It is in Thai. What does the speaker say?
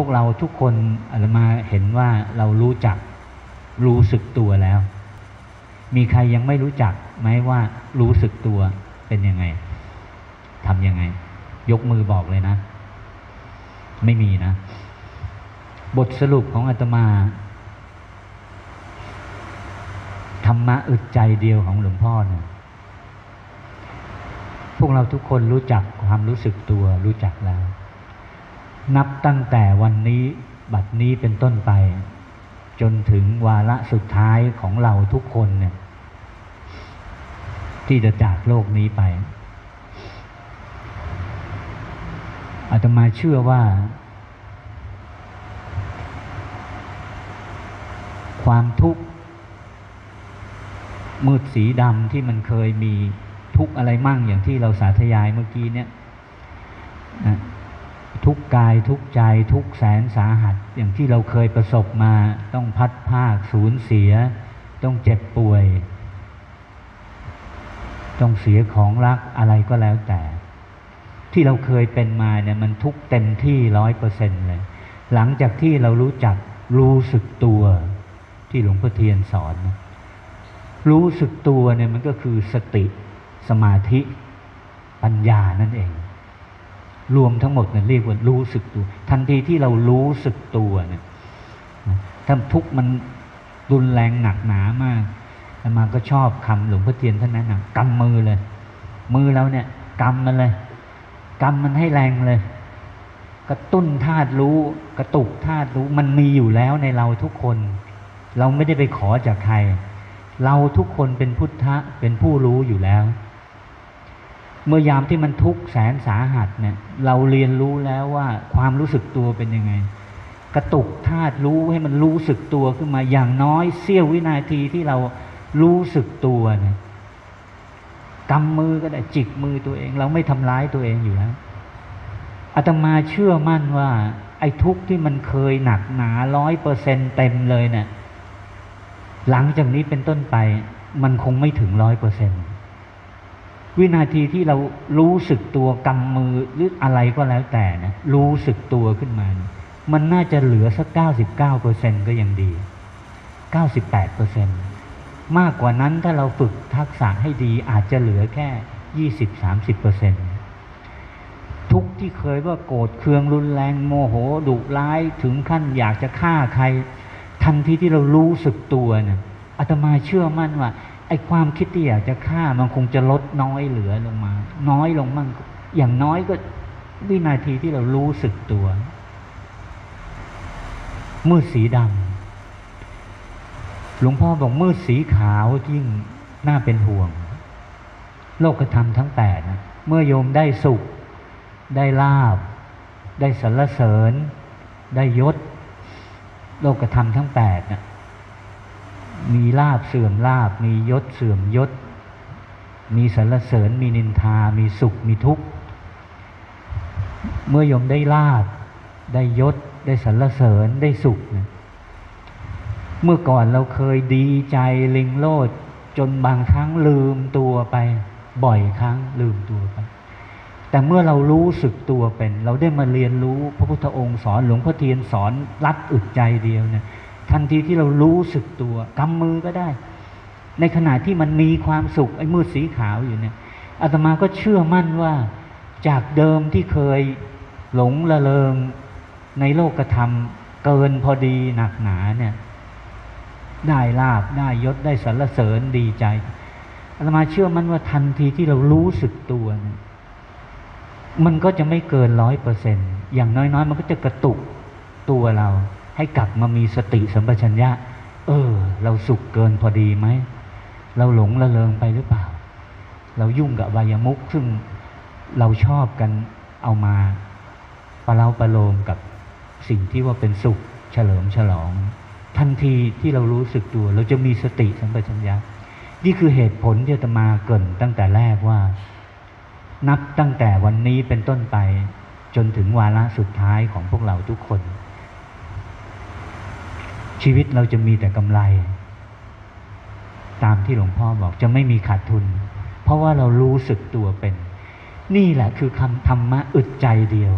วกเราทุกคนอาตมาเห็นว่าเรารู้จักรู้สึกตัวแล้ว มีใครยังไม่รู้จักไหมว่ารู้สึกตัวเป็นยังไงทำยังไง ยกมือบอกเลยนะ ไม่มีนะ บทสรุปของอาตมาธรรมะอึดใจเดียวของหลวงพ่อเนี่ยพวกเราทุกคนรู้จักความรู้สึกตัวรู้จักแล้ว นับตั้งแต่วันนี้บัดนี้เป็นต้นไป จนถึงวาระสุดท้ายของเราทุกคนเนี่ย ที่จะจากโลกนี้ไปอาตมาเชื่อว่า ความทุกข์มืดสีดำที่มันเคยมีทุกอะไรมั่งอย่างที่เราสาธยายเมื่อกี้เนี่ย ทุกกายทุกใจทุกแสนสาหัส อย่างที่เราเคยประสบมา ต้องพัดภาคสูญเสีย ต้องเจ็บป่วย ต้องเสียของรักอะไรก็แล้วแต่ ที่เราเคยเป็นมาเนี่ยมันทุกเต็มที่ร้อยเปอร์เซ็นต์เลย หลังจากที่เรารู้จักรู้สึกตัวที่หลวงพ่อเทียนสอน รู้สึกตัวเนี่ยมันก็คือสติสมาธิปัญญานั่นเอง รวมทั้งหมดเนี่ยเรียกว่ารู้สึกตัว ทันทีที่เรารู้สึกตัวเนี่ยถ้าทุกข์มันรุนแรงหนักหนามากแต่มาก็ชอบคำหลวงพ่อเทียนท่านนั้นนะกำมือเลย มือเราเนี่ยกำมันเลยกำมันให้แรงเลย กระตุ้นธาตุรู้ กระตุกธาตุรู้มันมีอยู่แล้วในเราทุกคน เราไม่ได้ไปขอจากใคร เราทุกคนเป็นพุทธะเป็นผู้รู้อยู่แล้ว เมื่อยามที่มันทุกข์แสนสาหัสเนี่ย เราเรียนรู้แล้วว่าความรู้สึกตัวเป็นยังไง กระตุกธาตุรู้ให้มันรู้สึกตัวขึ้นมาอย่างน้อยเสี้ยววินาทีที่เรารู้สึกตัวเนี่ยกำมือก็ได้จิกมือตัวเอง เราไม่ทำร้ายตัวเองอยู่แล้วอาตมาเชื่อมั่นว่า ไอ้ทุกข์ที่มันเคยหนักหนาร้อยเปอร์เซ็นเต็มเลยเนี่ยหลังจากนี้เป็นต้นไป มันคงไม่ถึงร้อยเปอร์เซ็น วินาทีที่เรารู้สึกตัวกำมือหรืออะไรก็แล้วแต่นะรู้สึกตัวขึ้นมา มันน่าจะเหลือสักเก้าสิบเก้าเปอร์เซ็นก็ยังดีเก้าสิบแปดเปอร์เซ็นมากกว่านั้นถ้าเราฝึกทักษะให้ดีอาจจะเหลือแค่ยี่สิบสามสิบเปอร์เซ็นทุกที่เคยว่าโกรธเคืองรุนแรงโมโหดุร้ายถึงขั้นอยากจะฆ่าใคร ทันทีที่เรารู้สึกตัวเนี่ยอาตมาเชื่อมั่นว่า ไอ้ความคิดที่อยากจะฆ่ามันคงจะลดน้อยเหลือลงมา น้อยลงมั่งอย่างน้อยก็วินาทีที่เรารู้สึกตัว มืดสีดำหลวงพ่อบอกมืดสีขาวยิ่งน่าเป็นห่วง โลกธรรมทั้งแปดนะเมื่อโยมได้สุข ได้ลาบ ได้สรรเสริญ ได้ยศ โลกธรรมทั้งแปดนะ มีลาบเสื่อมลาบ มียศเสื่อมยศ มีสรรเสริญ มีนินทา มีสุข มีทุกข์ เมื่อยมได้ลาบ ได้ยศ ได้สรรเสริญ ได้สุขนะเมื่อก่อนเราเคยดีใจลิงโลด จนบางครั้งลืมตัวไป บ่อยครั้งลืมตัวไป แต่เมื่อเรารู้สึกตัวเป็น เราได้มาเรียนรู้พระพุทธองค์สอนหลวงพ่อเทียนสอนรัดอึดใจเดียวเนี่ย ทันทีที่เรารู้สึกตัวกำมือก็ได้ ในขณะที่มันมีความสุขไอ้มืดสีขาวอยู่เนี่ยอาตมาก็เชื่อมั่นว่า จากเดิมที่เคยหลงละเลงในโลกธรรมเกินพอดีหนักหนาเนี่ยได้ลาบได้ยศได้สรรเสริญดีใจอาตมาเชื่อมั่นว่าทันทีที่เรารู้สึกตัวเนี่ยมันก็จะไม่เกินร้อยเปอร์เซ็นอย่างน้อยๆ มันก็จะกระตุกตัวเรา ให้กลับมามีสติสัมปชัญญะ เออ เราสุขเกินพอดีไหม เราหลงละเลงไปหรือเปล่า เรายุ่งกับวายมุกซึ่งเราชอบกันเอามาประเล่าประโลมกับสิ่งที่ว่าเป็นสุขเฉลิมฉลอง ทันทีที่เรารู้สึกตัว เราจะมีสติสัมปชัญญะ นี่คือเหตุผลที่จะมาเกินตั้งแต่แรกว่า นับตั้งแต่วันนี้เป็นต้นไปจนถึงวาระสุดท้ายของพวกเราทุกคน ชีวิตเราจะมีแต่กำไร ตามที่หลวงพ่อบอกจะไม่มีขาดทุน เพราะว่าเรารู้สึกตัวเป็น นี่แหละคือคำธรรมะอึดใจเดียว